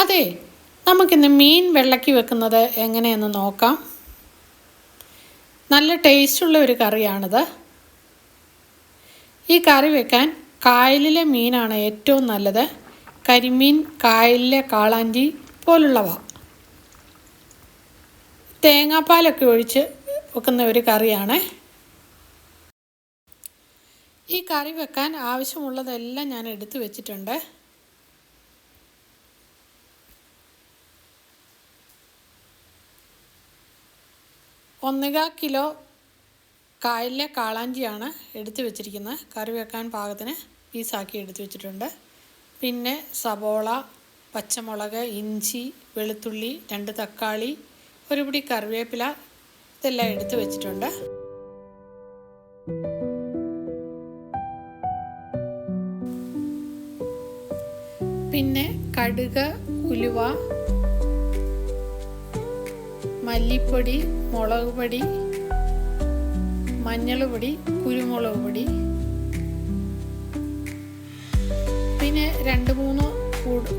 അതെ നമുക്കിന്ന് മീൻ വെള്ളക്കി വെക്കുന്നത് എങ്ങനെയെന്ന് നോക്കാം. നല്ല ടേസ്റ്റുള്ള ഒരു കറിയാണിത്. ഈ കറി വെക്കാൻ കായലിലെ മീനാണ് ഏറ്റവും നല്ലത്. കരിമീൻ കായലിലെ കാളാഞ്ചി പോലുള്ളവ. തേങ്ങാപ്പാലൊക്കെ ഒഴിച്ച് വെക്കുന്ന ഒരു കറിയാണ്. ഈ കറി വെക്കാൻ ആവശ്യമുള്ളതെല്ലാം ഞാൻ എടുത്തു വെച്ചിട്ടുണ്ട്. ഒന്നര കിലോ കായലിലെ കാളാഞ്ചിയാണ് എടുത്തു വെച്ചിരിക്കുന്നത്. കറി വെക്കാൻ പാകത്തിന് പീസാക്കി എടുത്തു വെച്ചിട്ടുണ്ട്. പിന്നെ സബോള പച്ചമുളക് ഇഞ്ചി വെളുത്തുള്ളി രണ്ട് തക്കാളി ഒരു പിടി കറിവേപ്പില ഇതെല്ലാം എടുത്തു വെച്ചിട്ടുണ്ട്. പിന്നെ കടുക് ഉലുവ മല്ലിപ്പൊടി മുളക് പൊടി മഞ്ഞൾ പൊടി കുരുമുളക് പൊടി. പിന്നെ രണ്ട് മൂന്ന്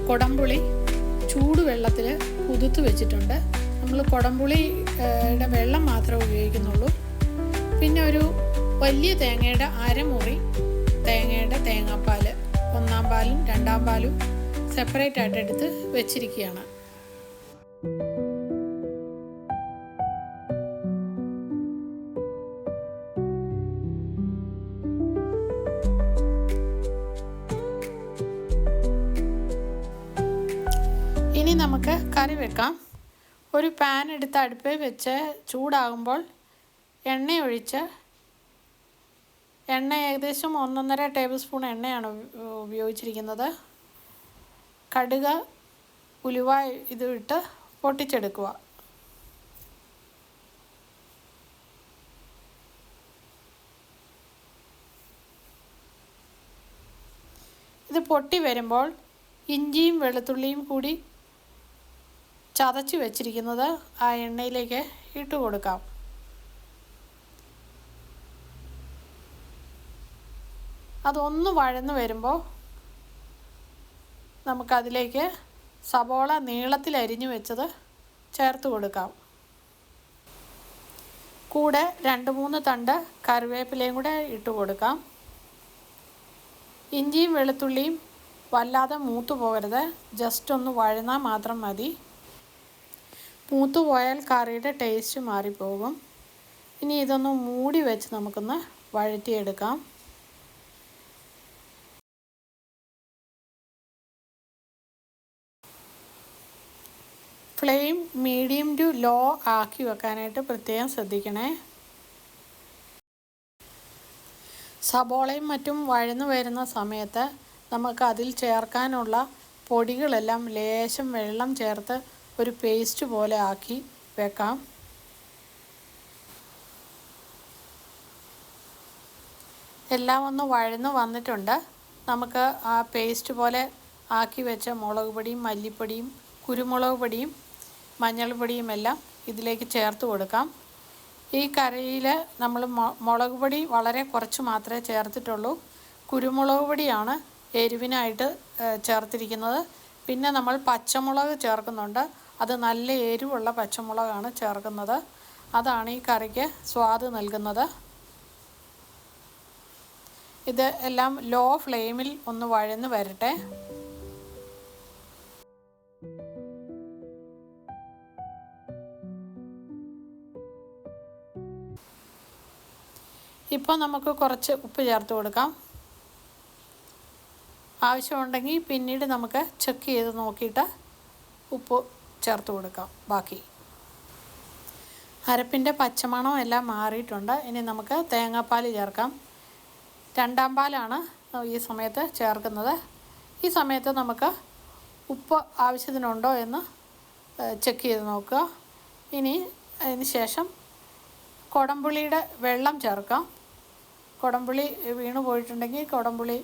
കൊടംപുളി ചൂടുവെള്ളത്തിൽ കുതിർത്ത് വെച്ചിട്ടുണ്ട്. നമ്മൾ കൊടംപുളിയുടെ വെള്ളം മാത്രമേ ഉപയോഗിക്കുന്നുള്ളൂ. പിന്നെ ഒരു വലിയ തേങ്ങയുടെ അരമുറി തേങ്ങയുടെ തേങ്ങാപ്പാൽ ഒന്നാം പാലും രണ്ടാം പാലും സെപ്പറേറ്റ് ആയിട്ട് എടുത്ത് വെച്ചിരിക്കുകയാണ്. നമുക്ക് കറി വെക്കാം. ഒരു പാൻ എടുത്ത് അടുപ്പിൽ വെച്ച് ചൂടാകുമ്പോൾ എണ്ണ ഒഴിച്ച് എണ്ണ ഏകദേശം ഒന്നൊന്നര ടേബിൾ സ്പൂൺ എണ്ണയാണ് ഉപയോഗിച്ചിരിക്കുന്നത്. കടുക് ഉലുവ ഇത് ഇട്ട് പൊട്ടിച്ചെടുക്കുക. ഇത് പൊട്ടി വരുമ്പോൾ ഇഞ്ചിയും വെളുത്തുള്ളിയും കൂടി ചതച്ച് വെച്ചിരിക്കുന്നത് ആ എണ്ണയിലേക്ക് ഇട്ട് കൊടുക്കാം. അതൊന്ന് വഴന്ന് വരുമ്പോൾ നമുക്കതിലേക്ക് സബോള നീളത്തിൽ അരിഞ്ഞു വെച്ചത് ചേർത്ത് കൊടുക്കാം. കൂടെ രണ്ട് മൂന്ന് തണ്ട് കറിവേപ്പിലയും കൂടെ ഇട്ട് കൊടുക്കാം. ഇഞ്ചിയും വെളുത്തുള്ളിയും വല്ലാതെ മൂത്തു പോകരുത്. ജസ്റ്റ് ഒന്ന് വഴന്നാൽ മാത്രം മതി. മൂത്തു പോയാൽ കറിയുടെ ടേസ്റ്റ് മാറിപ്പോകും. ഇനി ഇതൊന്ന് മൂടി വെച്ച് നമുക്കൊന്ന് വഴറ്റിയെടുക്കാം. ഫ്ലെയിം മീഡിയം ടു ലോ ആക്കി വെക്കാനായിട്ട് പ്രത്യേകം ശ്രദ്ധിക്കണേ. സബോളയും മറ്റും വഴന്നു വരുന്ന സമയത്ത് നമുക്ക് അതിൽ ചേർക്കാനുള്ള പൊടികളെല്ലാം ലേശം വെള്ളം ചേർത്ത് ഒരു പേസ്റ്റ് പോലെ ആക്കി വെക്കാം. എല്ലാം ഒന്ന് വഴന്ന് വന്നിട്ടുണ്ട്. നമുക്ക് ആ പേസ്റ്റ് പോലെ ആക്കി വെച്ച മുളക് പൊടിയും മല്ലിപ്പൊടിയും കുരുമുളക് പൊടിയും മഞ്ഞൾപ്പൊടിയും എല്ലാം ഇതിലേക്ക് ചേർത്ത് കൊടുക്കാം. ഈ കറിയിൽ നമ്മൾ മുളക് പൊടി വളരെ കുറച്ച് മാത്രമേ ചേർത്തിട്ടുള്ളൂ. കുരുമുളക് പൊടിയാണ് എരിവിനായിട്ട് ചേർത്തിരിക്കുന്നത്. പിന്നെ നമ്മൾ പച്ചമുളക് ചേർക്കുന്നുണ്ട്. അത് നല്ല എരിവുള്ള പച്ചമുളകാണ് ചേർക്കുന്നത്. അതാണ് ഈ കറിക്ക് സ്വാദ് നൽകുന്നത്. ഇത് എല്ലാം ലോ ഫ്ലെയിമിൽ ഒന്ന് വഴന്ന് വരട്ടെ. ഇപ്പോൾ നമുക്ക് കുറച്ച് ഉപ്പ് ചേർത്ത് കൊടുക്കാം. ആവശ്യമുണ്ടെങ്കിൽ പിന്നീട് നമുക്ക് ചെക്ക് ചെയ്ത് നോക്കിയിട്ട് ഉപ്പ് ചേർത്ത് കൊടുക്കാം. ബാക്കി അരപ്പിന്റെ പച്ചമണം എല്ലാം മാറിയിട്ടുണ്ട്. ഇനി നമുക്ക് തേങ്ങാപ്പാൽ ചേർക്കാം. രണ്ടാം പാലാണ് ഈ സമയത്ത് ചേർക്കുന്നത്. ഈ സമയത്ത് നമുക്ക് ഉപ്പ് ആവശ്യത്തിനുണ്ടോ എന്ന് ചെക്ക് ചെയ്ത് നോക്കുക. ഇനി അതിന് ശേഷം കുടംപുളിയുടെ വെള്ളം ചേർക്കാം. കുടംപുളി വീണു പോയിട്ടുണ്ടെങ്കിൽ കുടംപുളി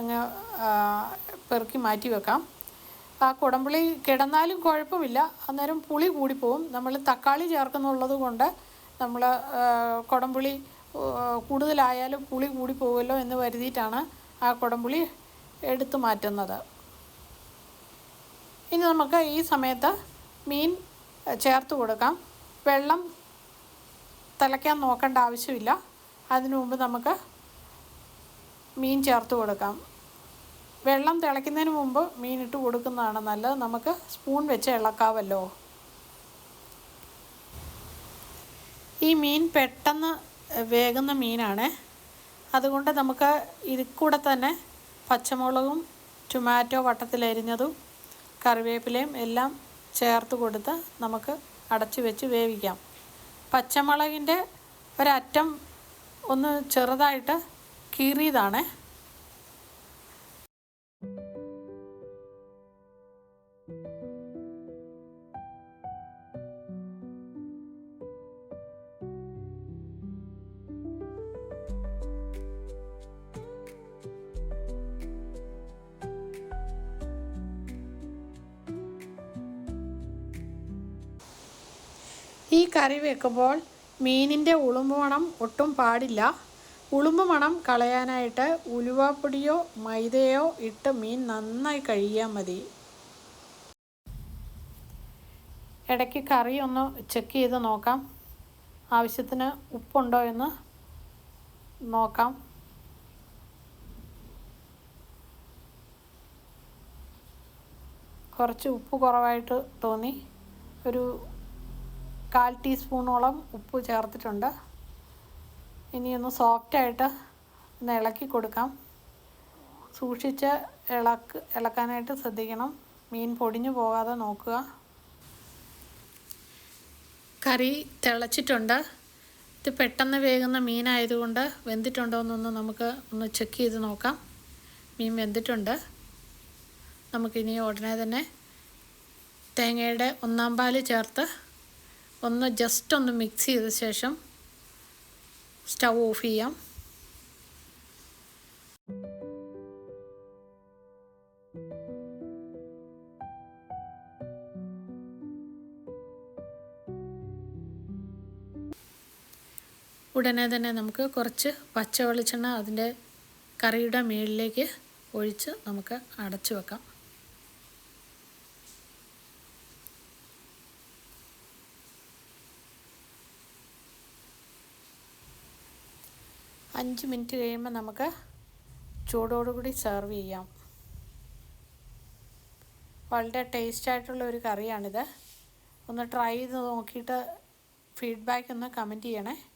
അങ്ങ് പെറുക്കി മാറ്റി വെക്കാം. ആ കുടംപുളി കിടന്നാലും കുഴപ്പമില്ല. അന്നേരം പുളി കൂടിപ്പോവും. നമ്മൾ തക്കാളി ചേർക്കുന്നുള്ളത് കൊണ്ട് നമ്മൾ കുടംപുളി കൂടുതലായാലും പുളി കൂടി പോകുമല്ലോ എന്ന് കരുതിയിട്ടാണ് ആ കുടംപുളി എടുത്തു മാറ്റുന്നത്. ഇനി നമുക്ക് ഈ സമയത്ത് മീൻ ചേർത്ത് കൊടുക്കാം. വെള്ളം തിളയ്ക്കാൻ നോക്കേണ്ട ആവശ്യമില്ല. അതിനു മുമ്പ് നമുക്ക് മീൻ ചേർത്ത് കൊടുക്കാം. വെള്ളം തിളയ്ക്കുന്നതിന് മുമ്പ് മീനിട്ട് കൊടുക്കുന്നതാണ് നല്ലത്. നമുക്ക് സ്പൂൺ വെച്ച് ഇളക്കാവല്ലോ. ഈ മീൻ പെട്ടെന്ന് വേകുന്ന മീനാണ്. അതുകൊണ്ട് നമുക്ക് ഇതിൽ കൂടെ തന്നെ പച്ചമുളകും ടൊമാറ്റോ വട്ടത്തിലരിഞ്ഞതും കറിവേപ്പിലയും എല്ലാം ചേർത്ത് കൊടുത്ത് നമുക്ക് അടച്ചു വെച്ച് വേവിക്കാം. പച്ചമുളകിന്റെ ഒരറ്റം ഒന്ന് ചെറുതായിട്ട് കീറിയതാണ്. ഈ കറി വെക്കുമ്പോൾ മീനിന്റെ ഉളുമ്പ് മണം ഒട്ടും പാടില്ല. ഉളുമ്പ് മണം കളയാനായിട്ട് ഉലുവാപ്പൊടിയോ മൈദയോ ഇട്ട് മീൻ നന്നായി കഴുകിയാൽ മതി. ഇടയ്ക്ക് കറി ഒന്ന് ചെക്ക് ചെയ്ത് നോക്കാം. ആവശ്യത്തിന് ഉപ്പുണ്ടോ എന്ന് നോക്കാം. കുറച്ച് ഉപ്പ് കുറവായിട്ട് തോന്നി. ഒരു കാൽ ടീസ്പൂണോളം ഉപ്പ് ചേർത്തിട്ടുണ്ട്. ഇനിയൊന്ന് സോഫ്റ്റായിട്ട് ഒന്ന് ഇളക്കി കൊടുക്കാം. സൂക്ഷിച്ച് ഇളക്ക് ഇളക്കാനായിട്ട് ശ്രദ്ധിക്കണം. മീൻ പൊടിഞ്ഞു പോകാതെ നോക്കുക. കറി തിളച്ചിട്ടുണ്ട്. ഇത് പെട്ടെന്ന് വേകുന്ന മീനായതുകൊണ്ട് വെന്തിട്ടുണ്ടോ എന്നൊന്ന് നമുക്ക് ഒന്ന് ചെക്ക് ചെയ്ത് നോക്കാം. മീൻ വെന്തിട്ടുണ്ട്. നമുക്കിനി ഉടനെ തന്നെ തേങ്ങയുടെ ഒന്നാം പാൽ ചേർത്ത് ഒന്ന് ജസ്റ്റ് ഒന്ന് മിക്സ് ചെയ്ത ശേഷം സ്റ്റൗ ഓഫ് ചെയ്യാം. ഉടനെ തന്നെ നമുക്ക് കുറച്ച് പച്ച വെളിച്ചെണ്ണ അതിന്റെ കറിയുടെ മുകളിലേക്ക് ഒഴിച്ച് നമുക്ക് അടച്ചു വെക്കാം. അഞ്ച് മിനിറ്റ് കഴിയുമ്പോൾ നമുക്ക് ചൂടോടുകൂടി സെർവ് ചെയ്യാം. വളരെ ടേസ്റ്റ് ആയിട്ടുള്ള ഒരു കറിയാണിത്. ഒന്ന് ട്രൈ ചെയ്ത് നോക്കിയിട്ട് ഫീഡ്ബാക്ക് ഒന്ന് കമന്റ് ചെയ്യണേ.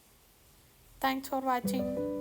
Thanks for watching